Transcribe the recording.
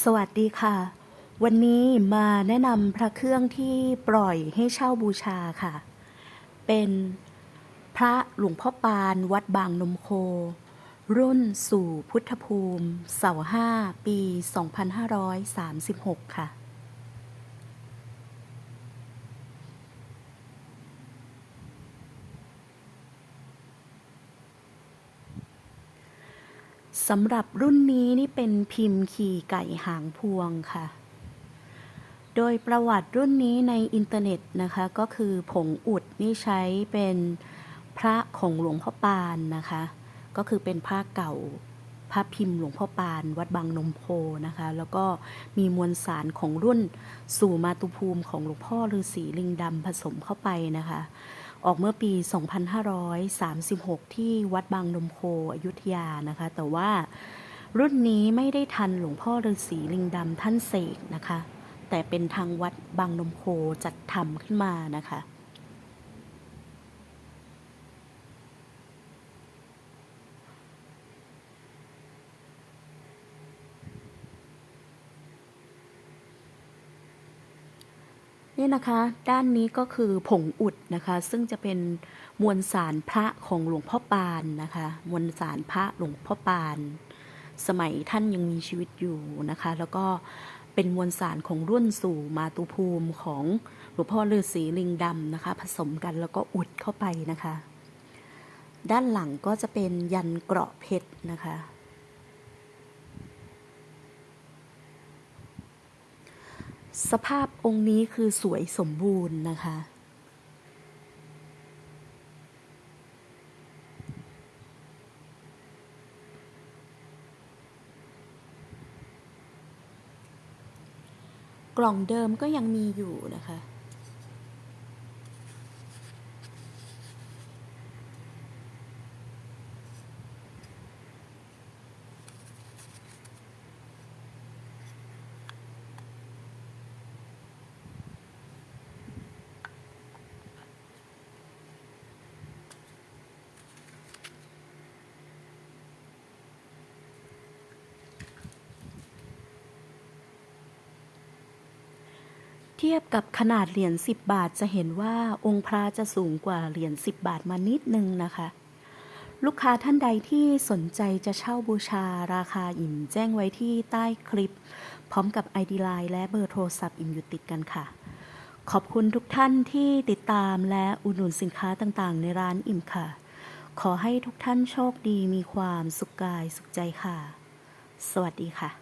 สวัสดีค่ะ วันนี้มาแนะนำพระเครื่องที่ปล่อยให้เช่าบูชาค่ะ เป็นพระหลวงพ่อปานวัดบางนมโค รุ่นสู่พุทธภูมิ เสาห้าปี 2536 ค่ะ สำหรับรุ่นนี้นี่เป็นพิมพ์ขี่ไก่หางพวงค่ะ โดยประวัติรุ่นนี้ในอินเทอร์เน็ตนะคะก็คือผงอุดนี่ใช้เป็นพระของหลวงพ่อปานนะคะ ก็คือเป็นพระเก่าพระพิมพ์หลวงพ่อปานวัดบางนมโพนะคะ แล้วก็มีมวลสารของรุ่นสู่มาตุภูมิของหลวงพ่อฤาษีลิงดำผสมเข้าไปนะคะ ออกเมื่อปี 2536 ที่วัดบางนมโคอยุธยานะคะ แต่ว่ารุ่นนี้ไม่ได้ทันหลวงพ่อฤาษีลิงดำท่านเสกนะคะ แต่เป็นทางวัดบางนมโคจัดทำขึ้นมานะคะ นี่นะคะ ด้านนี้ก็คือผงอุดนะคะ ซึ่งจะเป็นมวลสารพระของหลวงพ่อปานนะคะ มวลสารพระหลวงพ่อปาน สมัยท่านยังมีชีวิตอยู่นะคะ แล้วก็เป็นมวลสารของรุ่นสู่มาตุภูมิของหลวงพ่อฤาษีลิงดำนะคะ ผสมกันแล้วก็อุดเข้าไปนะคะ ด้านหลังก็จะเป็นยันเกราะเพชรนะคะ สภาพองค์นี้คือสวยสมบูรณ์นะคะ กล่องเดิมก็ยังมีอยู่นะคะ ทียบกับขนาดเหรียญ10 บาทจะเห็นว่าองค์พระจะสูงกว่าเหรียญ10 บาทมานิดนึงนะคะ ลูกค้าท่านใดที่สนใจจะเช่าบูชาราคาอิ่มแจ้งไว้ที่ใต้คลิป พร้อมกับ ID Line และเบอร์โทรศัพท์อิ่มอยู่ติดกันค่ะ ขอบคุณทุกท่านที่ติดตามและอุดหนุนสินค้าต่างๆ ในร้านอิ่มค่ะ ขอให้ทุกท่านโชคดีมีความสุขกายสุขใจค่ะ สวัสดีค่ะ